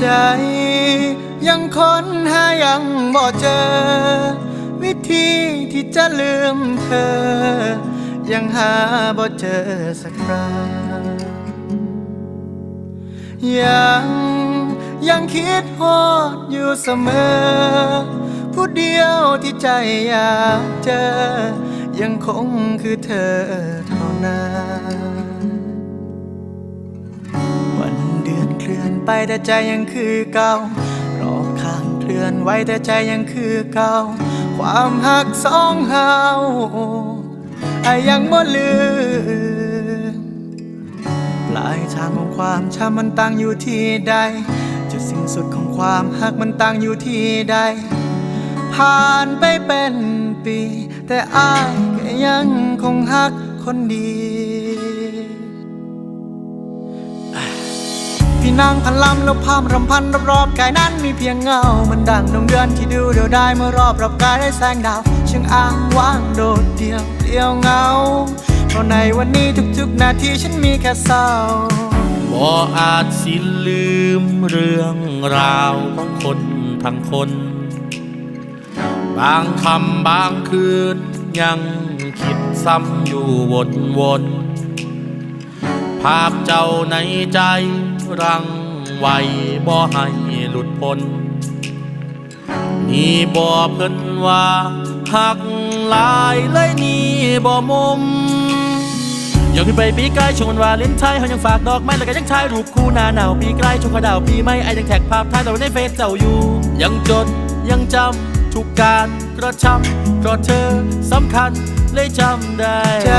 ใจ ยังค้นหายังบ่เจอ วิธีที่จะลืมเธอ ยังหาบ่เจอสักครั้งยังยังคิดฮอดอยู่เสมอ ผู้เดียวที่ใจอยากเจอ ยังคงคือเธอเท่านั้น ไปแต่ใจยังคือเก่ารอบข้างเคลื่อนไหวแต่ใจยังคือเก่า ความหักสองเฮาไอยังบ่ลืมปลายทางของความช้ำมันตั้งอยู่ที่ใด จุดสิ้นสุดของความหักมันตั้งอยู่ที่ใด ผ่านไปเป็นปี แต่อายก็ยังคงหักคนดี พี่นางพันลำแล้วพามรำพันรอบๆกายนั้นมีเพียงเงา มันดังดวงเดือนที่ดูเดียวได้เมื่อรอบรอบกายได้แสงดาวช่างอ้างว้างโดดเดียวเดียวเงา เพราะในวันนี้ทุกๆนาทีฉันมีแค่เศร้าบ่อาจสิลืมเรื่องราวของคนทั้งคน บางคำบางคืนยังคิดซ้ำอยู่วนวนๆภาพเจ้าในใจ รังไว้บ่ให้หลุดพ้นนี่บ่เพิ่นว่าหักหลายเลยนี่บ่มุมอยากขึ้นไปปีใกล้ช่วงวันวาเลนไทน์เขายังฝากดอกไม้แล้วก็ยังถ่ายรูปคู่หน้าหนาวปีใกล้ช่วงเขาดาวปีใหม่ไอ้ยังแท็กภาพถ่ายเราในเฟซเจ้าอยู่ ยังจดยังจำทุกการกระทำเพราะเธอสำคัญเลยจำได้ ใจ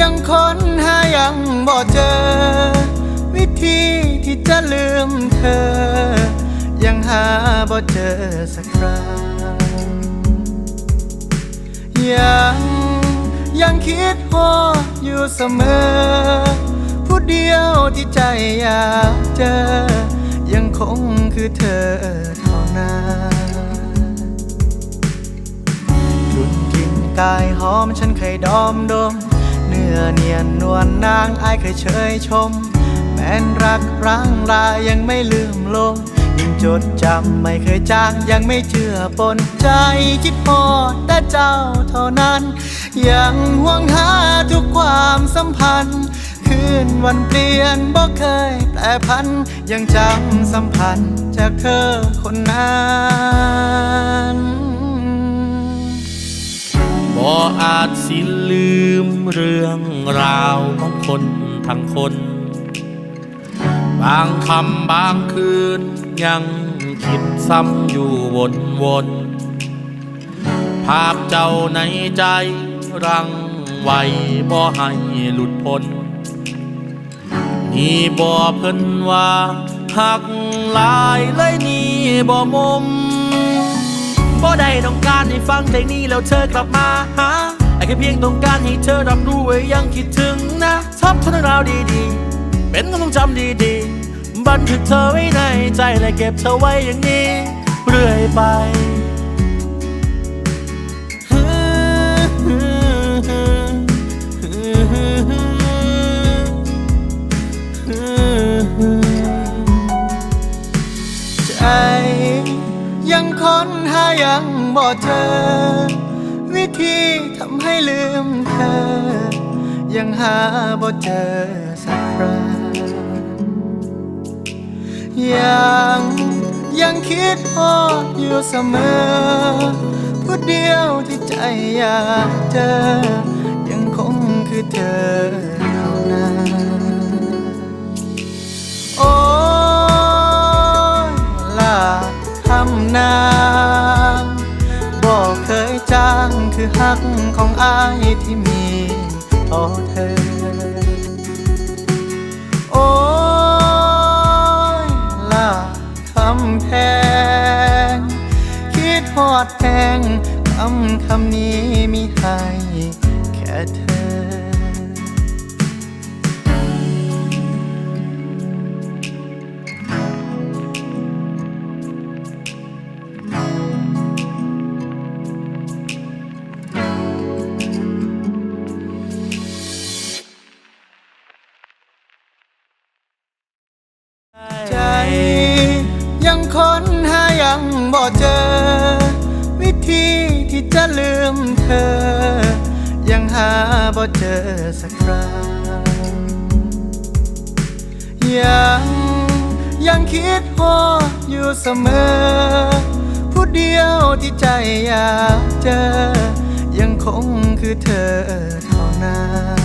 ยังค้นหายังบ่เจอีที่จะลืมเธอ ยังหาบ่เจอสักครั้ง ยังยังคิดฮอดอยู่เสมอ ผู้เดียวที่ใจอยากเจอ ยังคงคือเธอเท่านั้นกลุ่นกลิ่นกายหอมฉันเคยดอมดม เนื้อเนียนนวลนางอายเคยเชยชม นรักร้างลายังไม่ลืมลงยังจดจำไม่เคยจางยังไม่เชื่อปนใจคิดพอดแต่เจ้าเท่านั้น ยังห่วงหาทุกความสัมพันธ์คืนวันเปลี่ยนบ่เคยแปรพันยังจำสัมพันธ์จากเธอคนนั้นบ่อาจสิลืมเรื่องราวของคนทั้งคน บางคำบางคืน ยังคิดซ้ำอยู่วนวนๆภาพเจ้าในใจ รังไว้บ่ให้หลุดพ้นนี่บ่เพิ่นว่าหักหลายเลยนี่บ่มุมบ่ได้ต้องการให้ฟังเพลงนี้แล้วเธอกลับมาหาไอ้แค่เพียงต้องการให้เธอรับรู้ว่ายังคิดถึงนะทบทวนเรื่องราวดีๆ เป็นความทรงจำดีๆ บันทึกเธอไว้ในใจและเก็บเธอไว้อย่างนี้ เรื่อยไปใจยังค้นหายังบ่เจอ วิธีทำให้ลืมเธอ ยังหาบ่เจอสักครั้ง ยังยังคิดฮอดอยู่เสมอผู้เดียวที่ใจอยากเจอ ยังคงคือเธอเท่านั้นโอ้ยลาทำนางบอกเคยจางคือฮักของอายที่มีต่อเธอ ทอดแทงคำคำนี้มีให้แค่เธอ จะลืมเธอ ยังหาบ่เจอสักครั้งยังยังคิดฮอดอยู่เสมอ ผู้เดียวที่ใจอยากเจอ ยังคงคือเธอเท่านั้น